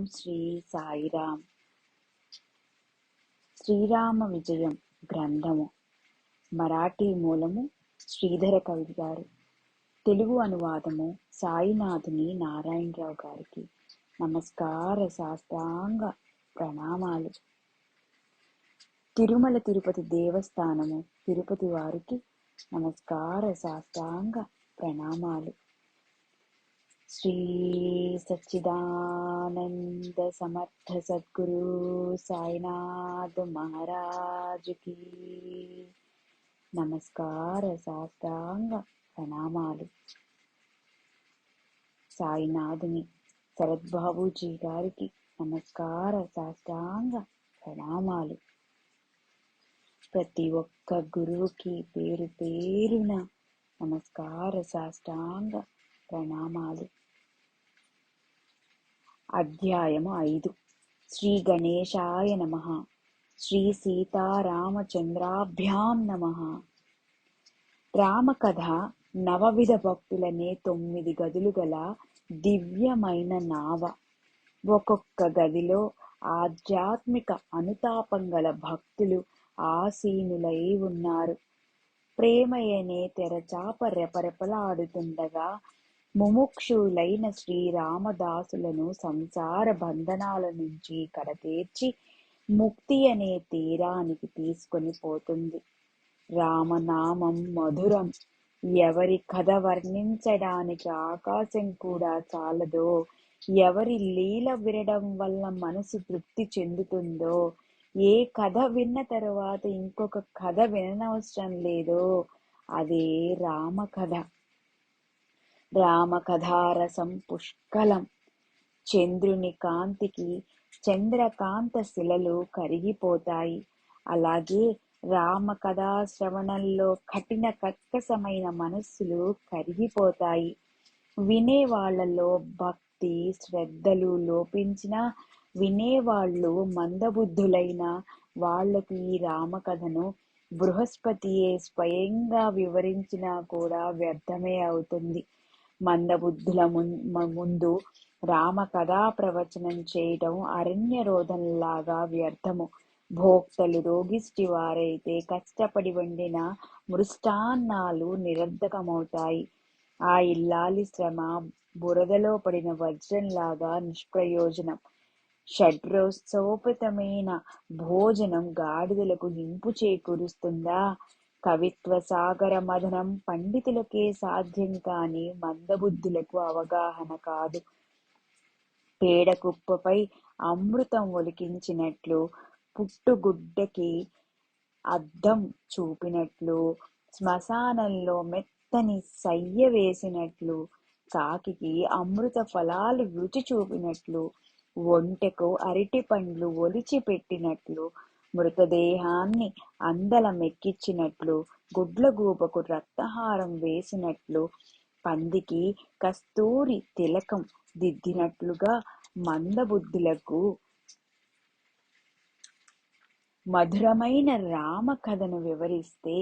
ఓం శ్రీ సాయిరామ్ శ్రీరామ విజయం గ్రంథము మరాఠీ మూలము శ్రీధర కవి గారు తెలుగు అనువాదము సాయినాథుని నారాయణరావు గారికి నమస్కార శాస్త్రాంగ ప్రణామాలు తిరుమల తిరుపతి దేవస్థానము తిరుపతి వారికి నమస్కార శాస్త్రాంగ ప్రణామాలు శ్రీ సచ్చిదానంద సమర్థ సద్గురు సాయినాథ్ మహారాజుకి నమస్కార శాస్త్రాంగ ప్రణామాలు సాయినాథుని శరద్బాబుజీ గారికి నమస్కార శాస్త్రాంగ ప్రణామాలు ప్రతి ఒక్క గురువుకి పేరు పేరున నమస్కార సాష్టాంగ ప్రణామాలు అధ్యాయము ఐదు. శ్రీ గణేశాయ నమ. శ్రీ సీతారామచంద్రాభ్యాం నమ. రామకథ నవవిధ భక్తులనే తొమ్మిది గదులు గల దివ్యమైన నావ. ఒక్కొక్క గదిలో ఆధ్యాత్మిక అనుతాపం గల భక్తులు ఆసీనులై ఉన్నారు. ప్రేమయనే తెరచాప రెపరెపలాడుతుండగా ముముక్షులైన శ్రీరామదాసులను సంసార బంధనాల నుంచి కడతీర్చి ముక్తి అనే తీరానికి తీసుకొని పోతుంది. రామనామం మధురం. ఎవరి కథ వర్ణించడానికి ఆకాశం కూడా చాలదో ఎవరి లీల వినడం వల్ల మనసు తృప్తి చెందుతుందో ఏ కథ విన్న తర్వాత ఇంకొక కథ విననవసరం లేదో అదే రామ కథ రామ కథారసం పుష్కలం. చంద్రుని కాంతికి చంద్రకాంత శిలలు కరిగిపోతాయి. అలాగే రామ కథా శ్రవణంలో కఠిన కక్కసమైన మనస్సులు కరిగిపోతాయి. వినేవాళ్ళలో భక్తి శ్రద్ధలు లోపించినా వినేవాళ్ళు మందబుద్ధులైన వాళ్ళకు ఈ రామకథను బృహస్పతియే స్వయంగా వివరించినా కూడా వ్యర్థమే అవుతుంది. మందబుద్ధుల ముందు రామ కథా ప్రవచనం చేయటం అరణ్య రోధంలాగా వ్యర్థము. భోక్తలు రోగిష్టి వారైతే కష్టపడి వండిన మృష్టాన్నాలు నిరర్ధకమవుతాయి. ఆ ఇల్లాలి శ్రమ బురదలో పడిన వజ్రంలాగా నిష్ప్రయోజనం. షడ్రోత్సోపితమైన భోజనం గాడిదలకు ఇంపు చేకూరుస్తుందా? కవిత్వ సాగర మదనం పండితులకే సాధ్యం కాని మందబుద్ధులకు అవగాహన కాదు. పేడ కుప్పపై అమృతం ఒలికించినట్లు పుట్టుగుడ్డకి అద్దం చూపినట్లు శ్మశానంలో మెత్తని సయ్య వేసినట్లు కాకికి అమృత ఫలాలు రుచి చూపినట్లు ఒంటెకు అరటి పండ్లు ఒలిచి పెట్టినట్లు మృతదేహాన్ని అందలమెక్కిచ్చినట్లు గుడ్లగూబకు రక్తహారం వేసినట్లు పందికి కస్తూరి తిలకం దిద్దినట్లుగా మందబుద్ధులకు మధురమైన రామ కథను వివరిస్తే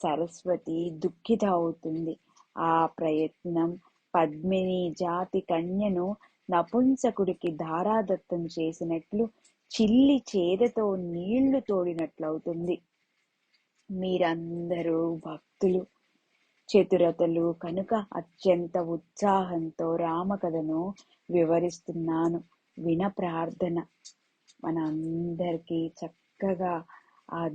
సరస్వతి దుఃఖిత అవుతుంది ఆ ప్రయత్నం పద్మిని జాతి కన్యను నపుంసకుడికి ధారాదత్తం చేసినట్లు చిల్లి చేదతో నీళ్ళు తోడినట్లవుతుంది. మీరందరూ భక్తులు. చతురతలు కనుక అత్యంత ఉత్సాహంతో రామకథను వివరిస్తున్నాను. విన ప్రార్థన. మన అందరికీ చక్కగా ఆ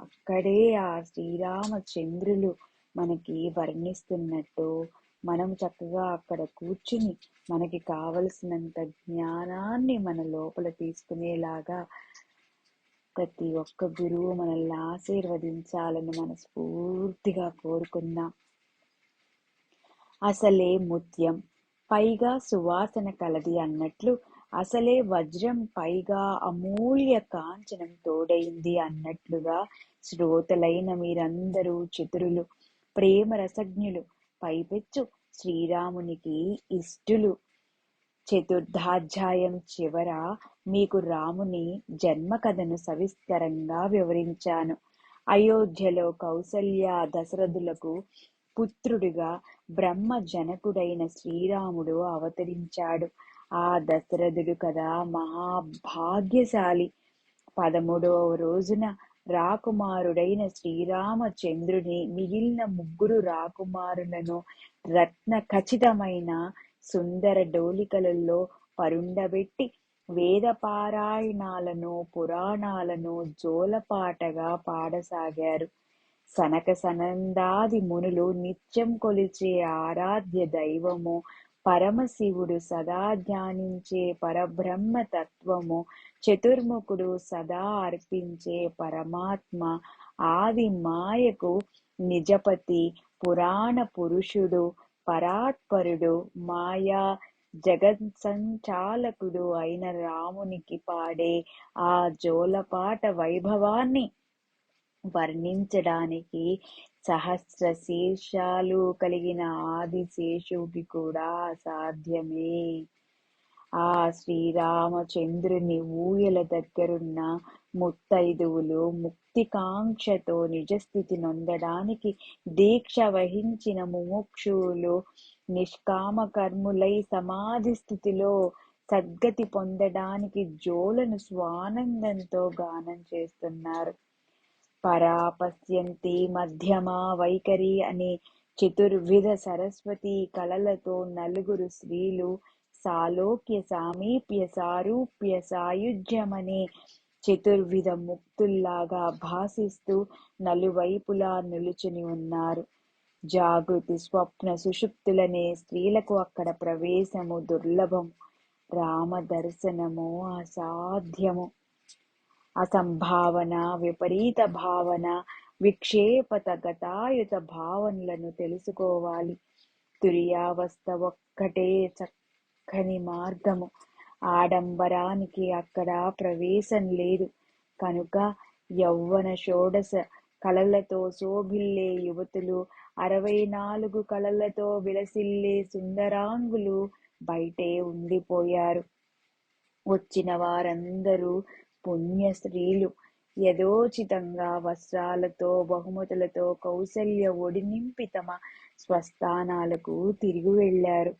అక్కడే ఆ శ్రీరామచంద్రులు మనకి వర్ణిస్తున్నట్టు మనం చక్కగా అక్కడ కూర్చుని మనకి కావలసినంత జ్ఞానాన్ని మన లోపల తీసుకునేలాగా ప్రతి ఒక్క గురువు మనల్ని ఆశీర్వదించాలని మనస్ఫూర్తిగా కోరుకుందాం అసలే ముత్యం పైగా సువాసన కలది అన్నట్లు అసలే వజ్రం పైగా అమూల్య కాంచనం తోడైంది అన్నట్లుగా శ్రోతలైన మీరందరూ చతురులు ప్రేమ రసజ్ఞులు పైపెచ్చు. శ్రీరామునికి ఇష్టులు. చతుర్థాధ్యాయం చివర మీకు రాముని జన్మ కథను సవిస్తరంగా వివరించాను. అయోధ్యలో కౌసల్య దశరథులకు పుత్రుడిగా బ్రహ్మ జనకుడైన శ్రీరాముడు అవతరించాడు. ఆ దశరథుడు కదా మహాభాగ్యశాలి. పదమూడవ రోజున రాకుమారుడైన శ్రీరామచంద్రుని మిగిలిన ముగ్గురు రాకుమారులను రత్న ఖచ్చితమైన సుందర డోలికలలో పరుండబెట్టి వేద పారాయణాలను పురాణాలను జోలపాటగా పాడసాగారు. సనక సనందాది మునులు నిత్యం కొలిచే ఆరాధ్య దైవము పరమశివుడు సదా ధ్యానించే పరబ్రహ్మ తత్వము చతుర్ముఖుడు సదా అర్పించే పరమాత్మ ఆది మాయకు నిజపతి పురాణ పురుషుడు పరాత్పరుడు మాయా జగత్ సంచాలకుడు అయిన రామునికి పాడే ఆ జోలపాట వైభవాన్ని వర్ణించడానికి సహస్ర శీర్షాలు కలిగిన ఆదిశేషుడికి కూడా అసాధ్యమే. ఆ శ్రీరామచంద్రుని ఊయల దగ్గరున్న ముత్తైదువులు ముక్తికాంక్షతో నిజస్థితి నొందడానికి దీక్ష వహించిన ముముక్షువులు నిష్కామ కర్ములై సమాధి స్థితిలో సద్గతి పొందడానికి జోలను స్వానందంతో గానం చేస్తున్నారు. పరాపశ్యంతి మధ్యమా వైఖరి అనే చతుర్విధ సరస్వతి కళలతో నలుగురు స్త్రీలు సాలోక్య సామీప్య సారూప్య సాయుధ్యమనే చతుర్విధ ముక్తుల్లాగా భాసిస్తూ నలువైపులా నిలుచుని ఉన్నారు. జాగృతి స్వప్న సుషుప్తులనే స్త్రీలకు అక్కడ ప్రవేశము దుర్లభము రామ దర్శనము అసాధ్యము. అసంభావన విపరీత భావన విక్షేపత గతాయుత భావనలను తెలుసుకోవాలి. తురియావస్థ ఒక్కటే చక్కని మార్గము. ఆడంబరానికి అక్కడ ప్రవేశం లేదు. కనుక యౌవన షోడశ కళలతో శోభిల్లే యువతులు అరవై నాలుగు కళలతో విలసిల్లే సుందరాంగులు బయటే ఉండిపోయారు. వచ్చిన వారందరూ పుణ్య స్త్రీలు యథోచితంగా వస్త్రాలతో బహుమతులతో కౌసల్య ఒడినింపి తమ స్వస్థానాలకు తిరిగి వెళ్ళారు.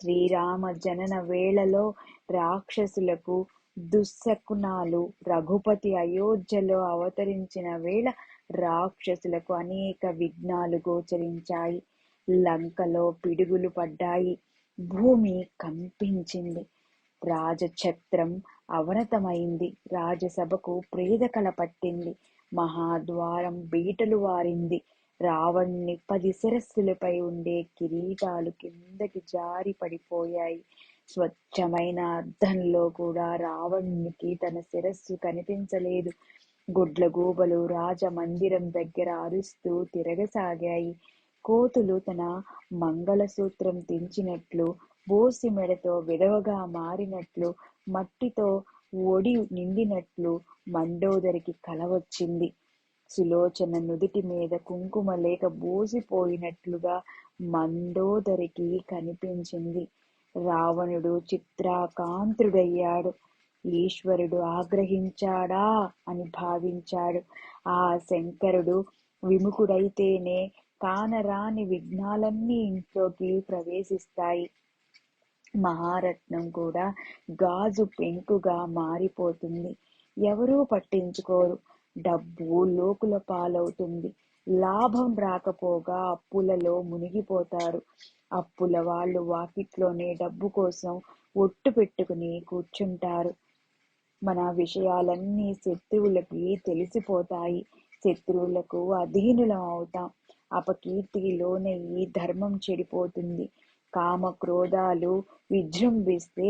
శ్రీరామ జనన వేళలో రాక్షసులకు దుస్సకునాలు రఘుపతి అయోధ్యలో అవతరించిన వేళ రాక్షసులకు అనేక విఘ్నాలు గోచరించాయి. లంకలో పిడుగులు పడ్డాయి. భూమి కంపించింది. రాజఛత్రం అవనతమైంది. రాజసభకు ప్రేదకల పట్టింది. మహాద్వారం బీటలు వారింది. రావణ్ణి పది శిరస్సులపై ఉండే కిరీటాలు కిందకి జారి పడిపోయాయి. స్వచ్ఛమైన అర్థంలో కూడా రావణ్ణికి తన శిరస్సు కనిపించలేదు. గుడ్లగూబలు రాజమందిరం దగ్గర అరుస్తూ తిరగసాగాయి. కోతులు తన మంగళసూత్రం తెంచినట్లు బోసి మెడతో విధవగా మారినట్లు మట్టితో ఒడి నిండినట్లు మండోదరికి కల వచ్చింది సులోచన నుదుటి మీద కుంకుమ లేక బోసిపోయినట్లుగా మండోదరికి కనిపించింది. రావణుడు చిత్రాకాంతుడయ్యాడు. ఈశ్వరుడు ఆగ్రహించాడా అని భావించాడు. ఆ శంకరుడు విముఖుడైతేనే కానరాని విఘ్నాలన్నీ ఇంట్లోకి ప్రవేశిస్తాయి. మహారత్నం కూడా గాజు పెంకుగా మారిపోతుంది. ఎవరూ పట్టించుకోరు. డబ్బు లోకుల పాలవుతుంది. లాభం రాకపోగా అప్పులలో మునిగిపోతారు. అప్పుల వాళ్ళు వాకిట్లోనే డబ్బు కోసం ఒట్టు పెట్టుకుని కూర్చుంటారు. మన విషయాలన్నీ శత్రువులకి తెలిసిపోతాయి. శత్రువులకు అధీనులం అవుతాం. అపకీర్తికి లోనయ్యి ధర్మం చెడిపోతుంది. కామ క్రోధాలు విజృంభిస్తే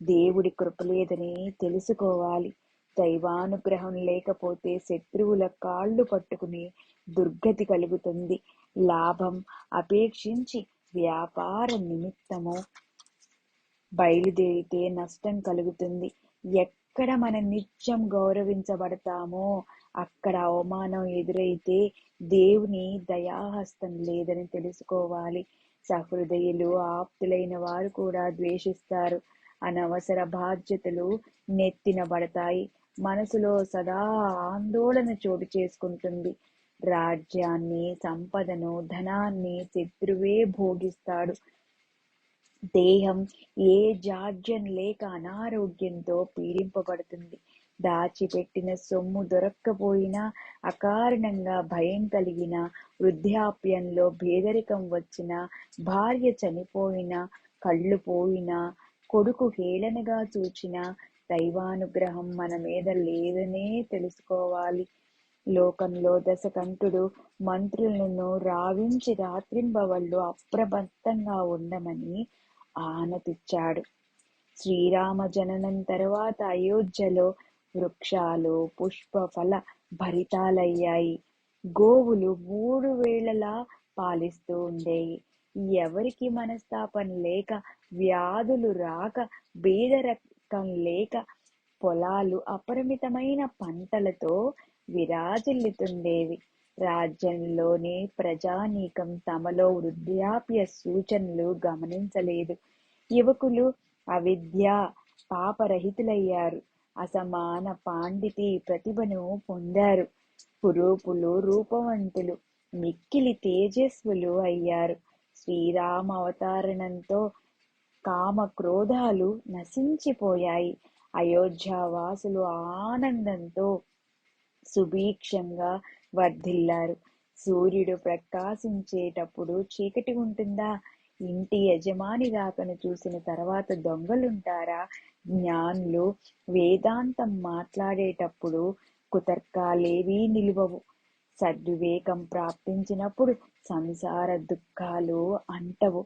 దేవుడి కృప లేదని తెలుసుకోవాలి. దైవానుగ్రహం లేకపోతే శత్రువుల కాళ్ళు పట్టుకుని దుర్గతి కలుగుతుంది. లాభం అపేక్షించి వ్యాపార నిమిత్తము బయలుదేరితే నష్టం కలుగుతుంది. ఎక్కడ మనం నిత్యం గౌరవించబడతామో అక్కడ అవమానం ఎదురైతే దేవుని దయాహస్తం లేదని తెలుసుకోవాలి. సహృదయులు ఆప్తులైన వారు కూడా ద్వేషిస్తారు. అనవసర బాధ్యతలు నెత్తినబడతాయి. మనసులో సదా ఆందోళన చోటు చేసుకుంటుంది. రాజ్యాన్ని సంపదను ధనాన్ని శత్రువే భోగిస్తాడు. దేహం ఏ జాడ్యం లేక అనారోగ్యంతో పీడింపబడుతుంది. దాచిపెట్టిన సొమ్ము దొరక్కపోయినా అకారణంగా భయం కలిగిన వృద్ధాప్యంలో పేదరికం వచ్చిన భార్య చనిపోయిన కళ్ళు పోయినా కొడుకు హేళనగా చూచిన దైవానుగ్రహం మన మీద లేదనే తెలుసుకోవాలి. లోకంలో దశకంఠుడు మంత్రులను రావించి రాత్రింబవళ్ళు అప్రమత్తంగా ఉండమని ఆనతిచ్చాడు. శ్రీరామ జననం తర్వాత అయోధ్యలో వృక్షాలు పుష్ప ఫల భరితాలయ్యాయి. గోవులు మూడు వేళలా పాలిస్తూ ఉండేవి ఎవరికి మనస్తాపం లేక వ్యాధులు రాక బీదరకం లేక పొలాలు అపరిమితమైన పంటలతో విరాజిల్లుతుండేవి. రాజ్యంలోని ప్రజానీకం తమలో వృద్ధాప్య సూచనలు గమనించలేదు. యువకులు అవిద్య పాపరహితులయ్యారు. అసమాన పాండితి ప్రతిభను పొందారు. కురూపులు రూపవంతులు మిక్కిలి తేజస్వులు అయ్యారు. శ్రీరామ అవతారణంతో కామ క్రోధాలు నశించిపోయాయి అయోధ్యావాసులు ఆనందంతో సుభీక్షంగా వర్ధిల్లారు. సూర్యుడు ప్రకాశించేటప్పుడు చీకటి ఉంటుందా? ఇంటి యజమాని రాకను చూసిన తర్వాత దొంగలుంటారా? జ్ఞానులు వేదాంతం మాట్లాడేటప్పుడు కుతర్కాలేవీ నిలువవు. సద్వివేకం ప్రాప్తించినప్పుడు సంసార దుఃఖాలు అంటవు.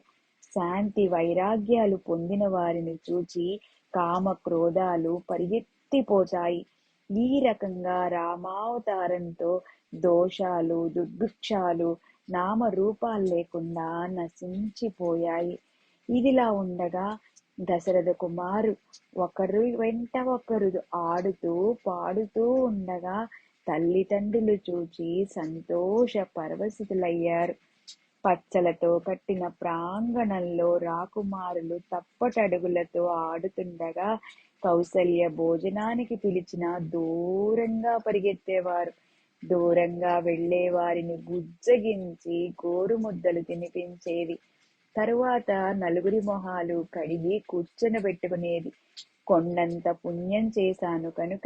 శాంతి వైరాగ్యాలు పొందిన వారిని చూచి కామ క్రోధాలు పరిగెత్తిపోతాయి. ఈ రకంగా రామావతారంతో దోషాలు దుర్భిక్షాలు నామరూపాలు లేకుండా నశించిపోయాయి. ఇదిలా ఉండగా దశరథ కుమారు ఒకరు వెంట ఒకరు ఆడుతూ పాడుతూ ఉండగా తల్లిదండ్రులు చూచి సంతోష పరవశితులయ్యారు. పచ్చలతో కట్టిన ప్రాంగణంలో రాకుమారులు తప్పటడుగులతో ఆడుతుండగా కౌసల్య భోజనానికి పిలిచిన దూరంగా పరిగెత్తేవారు. దూరంగా వెళ్ళే వారిని గుజ్జగించి గోరుముద్దలు తినిపించేది. తరువాత నలుగురి మొహాలు కడిగి కూర్చొనబెట్టుకునేది కొండంత పుణ్యం చేశాను కనుక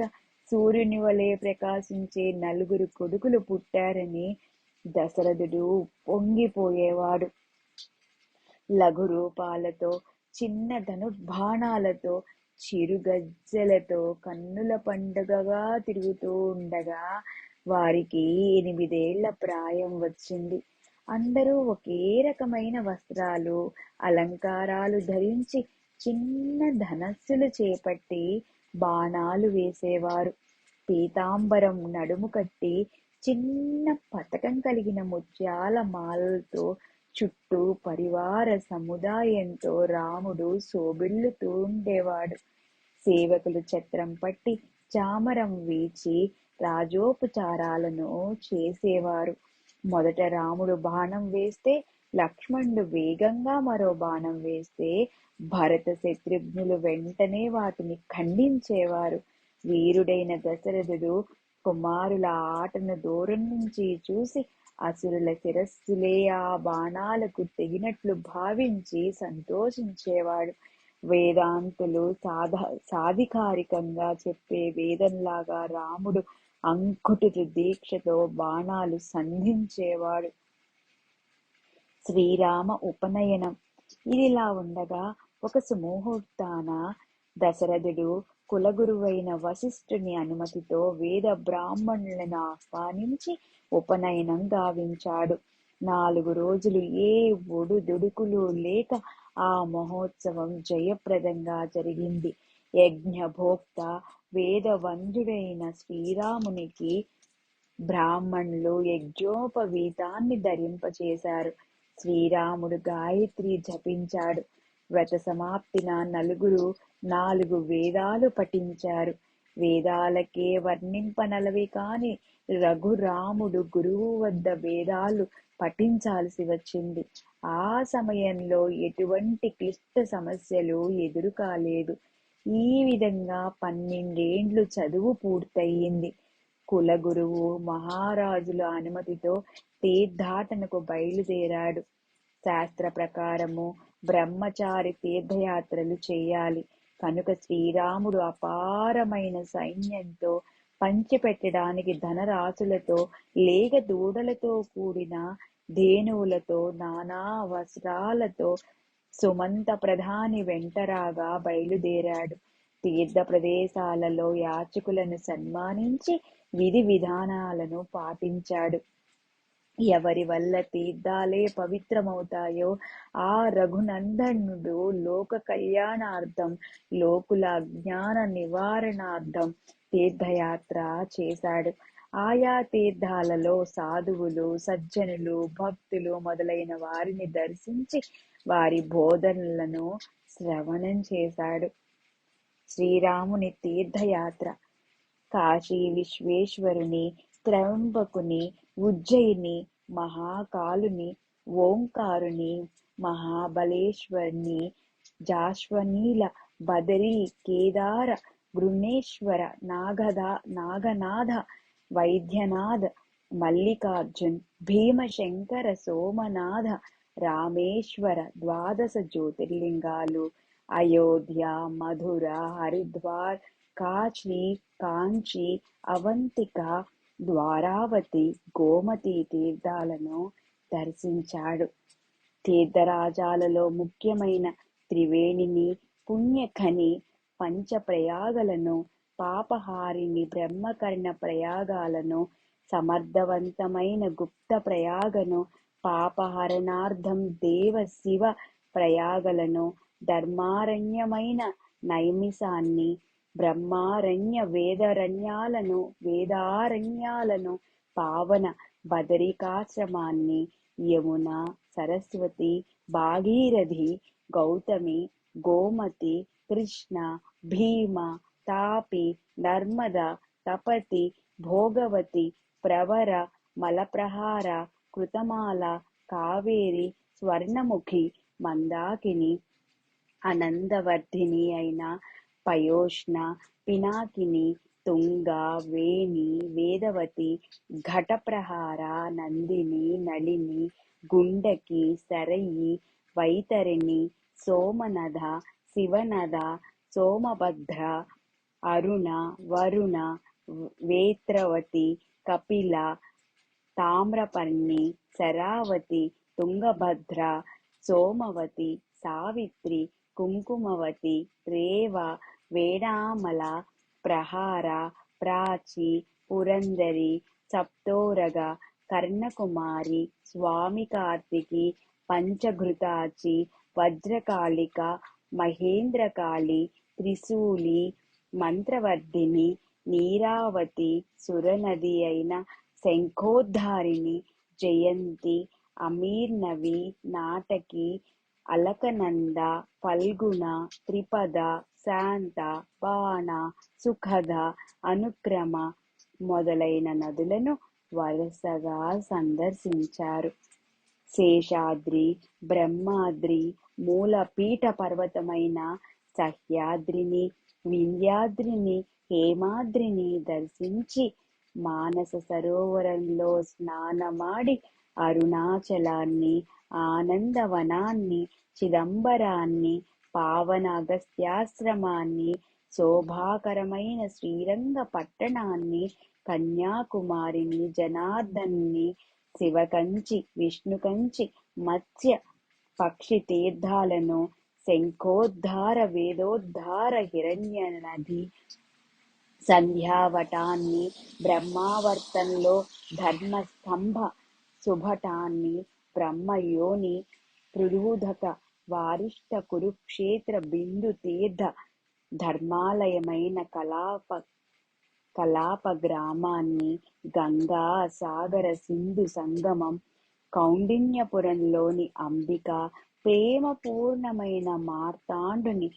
సూర్యుని వలె ప్రకాశించే నలుగురు కొడుకులు పుట్టారని దశరథుడు పొంగిపోయేవాడు. లఘు రూపాలతో చిన్న ధనుర్బాణాలతో చిరుగజ్జలతో కన్నుల పండుగగా తిరుగుతూ ఉండగా వారికి ఎనిమిదేళ్ళ ప్రాయం వచ్చింది. అందరూ ఒకే రకమైన వస్త్రాలు అలంకారాలు ధరించి చిన్న ధనస్సులు చేపట్టి బాణాలు వేసేవారు. పీతాంబరం నడుము కట్టి చిన్న పతకం కలిగిన ముత్యాల మాలలతో చుట్టూ పరివార సముదాయంతో రాముడు శోభిల్లుతూ ఉండేవాడు. సేవకులు ఛత్రం పట్టి చామరం వీచి రాజోపచారాలను చేసేవారు. మొదట రాముడు బాణం వేస్తే లక్ష్మణుడు వేగంగా మరో బాణం వేస్తే భరత శత్రుఘ్నులు వెంటనే వాటిని ఖండించేవారు. వీరుడైన దశరథుడు కుమారుల ఆటను దూరం నుంచి చూసి అసురుల శిరస్సులే ఆ బాణాలకు తెగినట్లు భావించి సంతోషించేవాడు. వేదాంతులు సాధ సాధికారికంగా చెప్పే వేదంలాగా రాముడు అంకుటిత దీక్షతో బాణాలు సంధించేవాడు. శ్రీరామ ఉపనయనం. ఇదిలా ఉండగా ఒక సుముహూర్తాన దశరథుడు కులగురువైన వశిష్ఠుని అనుమతితో వేద బ్రాహ్మణులను ఆహ్వానించి ఉపనయనం గావించాడు. నాలుగు రోజులు ఏ ఒడుదుడుకులు లేక ఆ మహోత్సవం జయప్రదంగా జరిగింది. యజ్ఞభోక్త వేదవంతుడైన శ్రీరామునికి బ్రాహ్మణులు యజ్ఞోపవీతాన్ని ధరింపచేశారు. శ్రీరాముడు గాయత్రి జపించాడు. వ్రత సమాప్తిన నలుగురు నాలుగు వేదాలు పఠించారు. వేదాలకే వర్ణింపనలవి కాని రఘురాముడు గురువు వద్ద వేదాలు పఠించాల్సి వచ్చింది. ఆ సమయంలో ఎటువంటి క్లిష్ట సమస్యలు ఎదురు కాలేదు ఈ విధంగా పన్నెండేండ్లు చదువు పూర్తయింది. కులగురువు మహారాజుల అనుమతితో తీర్థాటనకు బయలుదేరాడు. శాస్త్ర ప్రకారము బ్రహ్మచారి తీర్థయాత్రలు చేయాలి. కనుక శ్రీరాముడు అపారమైన సైన్యంతో పంచిపెట్టడానికి ధనరాశులతో లేగ దూడలతో కూడిన ధేనువులతో నానా వస్త్రాలతో సుమంత ప్రధాని వెంటరాగా బయలుదేరాడు. తీర్థ ప్రదేశాలలో యాచకులను సన్మానించి విధి విధానాలను పాటించాడు. ఎవరి వల్ల తీర్థాలే పవిత్రమవుతాయో ఆ రఘునందనుడు లోక కళ్యాణార్థం లోకుల అజ్ఞాన నివారణార్థం తీర్థయాత్ర చేశాడు. ఆయా తీర్థాలలో సాధువులు సజ్జనులు భక్తులు మొదలైన వారిని దర్శించి వారి బోధనలను శ్రవణం చేశాడు. శ్రీరాముని తీర్థయాత్ర కాశీ విశ్వేశ్వరుని త్రయంబకుని ఉజ్జయిని మహాకాలుని ఓంకారుని మహాబలేశ్వరుని జాశ్వనీల బదరి కేదార గృణేశ్వర నాగదా నాగనాథ వైద్యనాథ మల్లికార్జున్ భీమశంకర సోమనాథ రామేశ్వర ద్వాదశ జ్యోతిర్లింగాలు అయోధ్య మధుర హరిద్వార్ కాచి కాంచి అవంతిక ద్వారావతి గోమతి తీర్థాలను దర్శించాడు. తీర్థరాజాలలో ముఖ్యమైన త్రివేణిని పుణ్యఖని పంచప్రయాగలను పాపహారిని బ్రహ్మకర్ణ ప్రయాగాలను సమర్థవంతమైన గుప్త ప్రయాగను పాపహరణార్థం దేవ శివ ప్రయాగలను ధర్మారణ్యమైన నైమిసాన్ని బ్రహ్మారణ్య వేదరణ్యాలను వేదారణ్యాలను పావన బదరికాశ్రమాన్ని యమున సరస్వతి భాగీరథి గౌతమి గోమతి కృష్ణ భీమ తాపి నర్మద తపతి భోగవతి ప్రవర మలప్రహార కృతమాల కావేరి స్వర్ణముఖి మందాకిని అనందవర్ధిని అయిన పయోష్ణ పినాకిని తుంగ వేణి వేదవతి ఘటప్రహార నందిని నళిని గుండకి సరయి వైతరిణి సోమనద శివనద సోమభద్ర అరుణ వరుణ వేత్రవతి కపిల తామ్రపర్ణి శరావతి తుంగభద్ర సోమవతి సావిత్రి కుంకుమవతి రేవ వేణామల ప్రహార ప్రాచి పురందరి సప్తోరగ కర్ణకుమారి స్వామి కార్తికి పంచఘృతాచి వజ్రకాళిక మహేంద్రకాళి త్రిశూలి మంత్రవర్ధిని నీరావతి సురనది అయిన శంఖోద్ధారిణి జయంతి అమీర్నవి నాటకి అలకనంద ఫల్గుణ త్రిపద శాంత బాణ సుఖద అనుక్రమ మొదలైన నదులను వరుసగా సందర్శించారు. శేషాద్రి బ్రహ్మాద్రి మూలపీఠ పర్వతమైన సహ్యాద్రిని వింధ్యాద్రిని హేమాద్రిని దర్శించి మానస సరోవరంలో స్నానమాడి అరుణాచలాన్ని ఆనందవనాన్ని చిదంబరాన్ని పావన అగస్త్యాశ్రమాన్ని శోభాకరమైన శ్రీరంగ పట్టణాన్ని కన్యాకుమారిని జనార్దన్ని శివకంచి విష్ణుకంచి మత్స్య పక్షి తీర్థాలను శంఖోద్ధార వేదోద్ధార హిరణ్య నది సంధ్యావటాన్ని బ్రహ్మావర్తంలో ధర్మస్తంభ సుభటాన్ని బ్రహ్మయోని పృథూదక వారిష్ట కురుక్షేత్ర బిందు తీర్థ ధర్మాలయమైన కలాప కలాప గ్రామాన్ని గంగా సాగర సింధు సంగమం కౌండిన్యపురంలోని అంబిక ప్రేమ పూర్ణమైన మార్తాండుని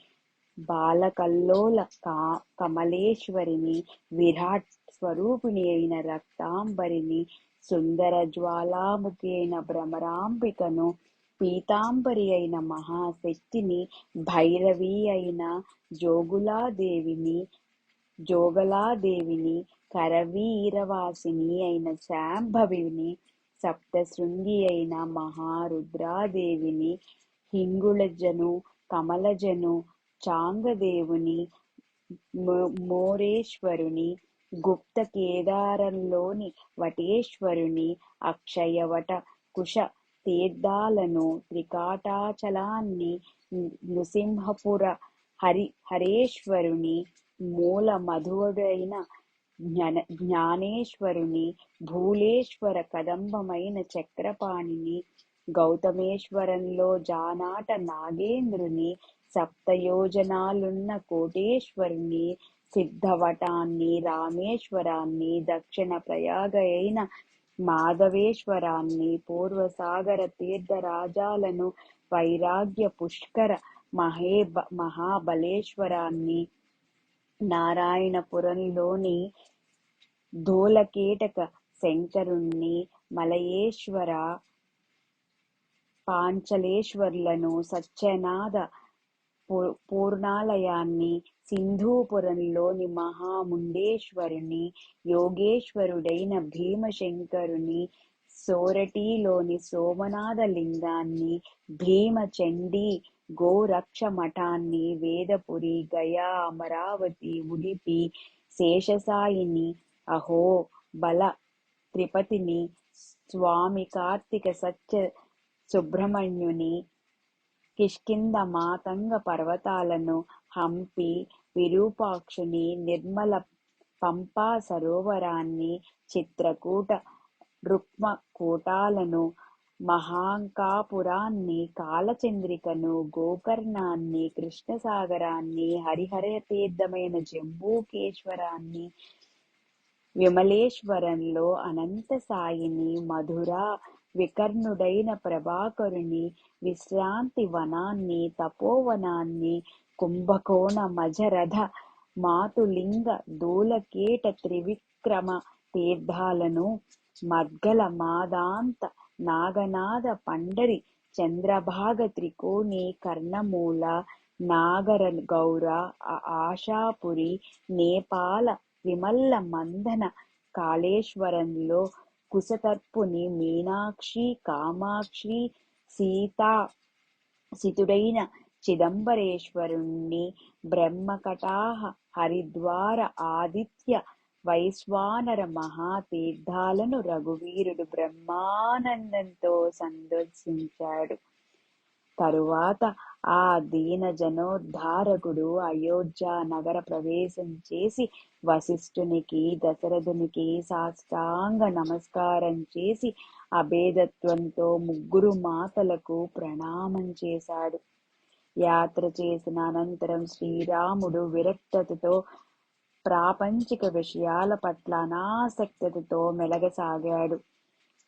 బాలకల్లోల కా కమలేశ్వరిని విరాట్ స్వరూపిణి అయిన రక్తాంబరిని సుందర జ్వాలాముఖి అయిన భ్రమరాంబికను పీతాంబరి అయిన మహాశక్తిని భైరవి అయిన జోగులాదేవిని జోగలాదేవిని కరవీరవాసిని అయిన శాంభవిని సప్తశృంగి అయిన మహారుద్రాదేవిని హింగుళజను కమలజను చాంగదేవుని మోరేశ్వరుని గుప్త కేదారంలోని వటేశ్వరుని అక్షయవట కుశ తీర్థాలను త్రికాటాచలాన్ని నృసింహపుర హరి హరేశ్వరుని మూల మధువుడైన జ్ఞాన జ్ఞానేశ్వరుని భూలేశ్వర కదంబమైన చక్రపాణిని గౌతమేశ్వరంలో జానాట నాగేంద్రుని సప్తయోజనాలున్న కోటేశ్వరుని సిద్ధవటాన్ని రామేశ్వరాన్ని దక్షిణ ప్రయాగ అయిన మాధవేశ్వరాన్ని పూర్వసాగర తీర్థరాజాలను వైరాగ్య పుష్కర మహే మహాబలేశ్వరాన్ని నారాయణపురంలోని ధూలకేటక శంకరుణ్ణి మలయేశ్వర పాంచలేశ్వర్లను సత్యనాథ పూర్ణాలయాన్ని సింధూపురంలోని మహాముండేశ్వరుని యోగేశ్వరుడైన భీమశంకరుని సోరటిలోని సోమనాథ లింగాన్ని భీమచండీ గోరక్ష మఠాన్ని వేదపురి గయా అమరావతి ఉడిపి శేషసాయిని అహో బల త్రిపతిని స్వామి కార్తీక సత్య సుబ్రహ్మణ్యుని కిష్కింద మాతంగ పర్వతాలను హంపి విరూపాక్షుని నిర్మల పంపా సరోవరాన్ని చిత్రకూట రుక్మ కూటాలను మహాంకాపురాన్ని కాలచంద్రికను గోకర్ణాన్ని కృష్ణసాగరాన్ని హరిహర తీర్థమైన జంబూకేశ్వరాన్ని విమలేశ్వరంలో అనంత సాయిని మధుర వికర్ణుడైన ప్రభాకరుని విశ్రాంతి వనాన్ని తపోవనాన్ని కుంభకోణ మజరథ మాతులింగ దూలకేట త్రివిక్రమ తీర్థాలను మద్గల మాదాంత నాగనాథ పండరి చంద్రభాగ త్రికోణి కర్ణమూల నాగర గౌర ఆశాపురి నేపాల విమల్ల మందన కాళేశ్వరంలో కుశతర్పుని మీనాక్షి కామాక్షి సీతా సితుడైన చిదంబరేశ్వరుణ్ణి బ్రహ్మకటాహ హరిద్వార ఆదిత్య వైశ్వానర మహాతీర్థాలను రఘువీరుడు బ్రహ్మానందంతో సందర్శించాడు. తరువాత ఆ దీన జనోద్ధారకుడు అయోధ్య నగర ప్రవేశం చేసి వశిష్ఠునికి దశరథునికి సాష్టాంగ నమస్కారం చేసి అభేదత్వంతో ముగ్గురు మాతలకు ప్రణామం చేశాడు. యాత్ర చేసిన అనంతరం శ్రీరాముడు విరక్తతతో ప్రాపంచిక విషయాల పట్ల అనాసక్తితో మెలగసాగాడు.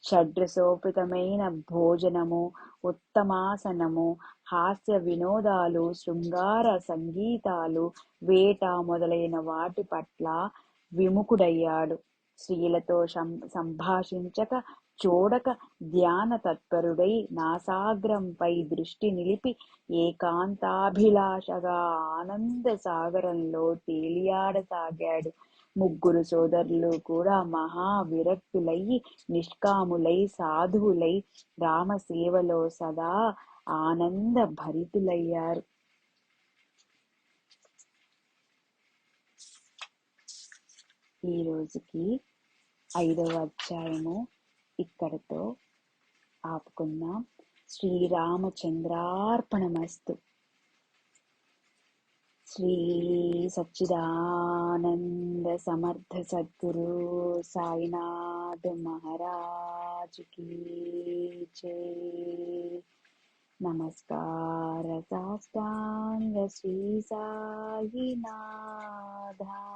షడ్రసోపితమైన భోజనము ఉత్తమాసనము హాస్య వినోదాలు శృంగార సంగీతాలు వేట మొదలైన వాటి పట్ల విముఖుడయ్యాడు. స్త్రీలతో సం- సంభాషించక చూడక ధ్యాన తత్పరుడై నాసాగ్రంపై దృష్టి నిలిపి ఏకాంతాభిలాషగా ఆనంద సాగరంలో తేలియాడసాగాడు. ముగ్గురు సోదరులు కూడా మహా విరక్తులై నిష్కాములై సాధువులై రామసేవలో సదా ఆనంద భరితులయ్యారు ఈ రోజుకి ఐదవ అధ్యాయము ఇక్కడతో ఆపుకుందాం. శ్రీరామచంద్రార్పణమస్తు. శ్రీ సచ్చిదానంద సమర్థ సద్గురు సాయినాథ్ మహారాజుకి జై. నమస్కార సాష్టాంగ శ్రీ సాయినాథా.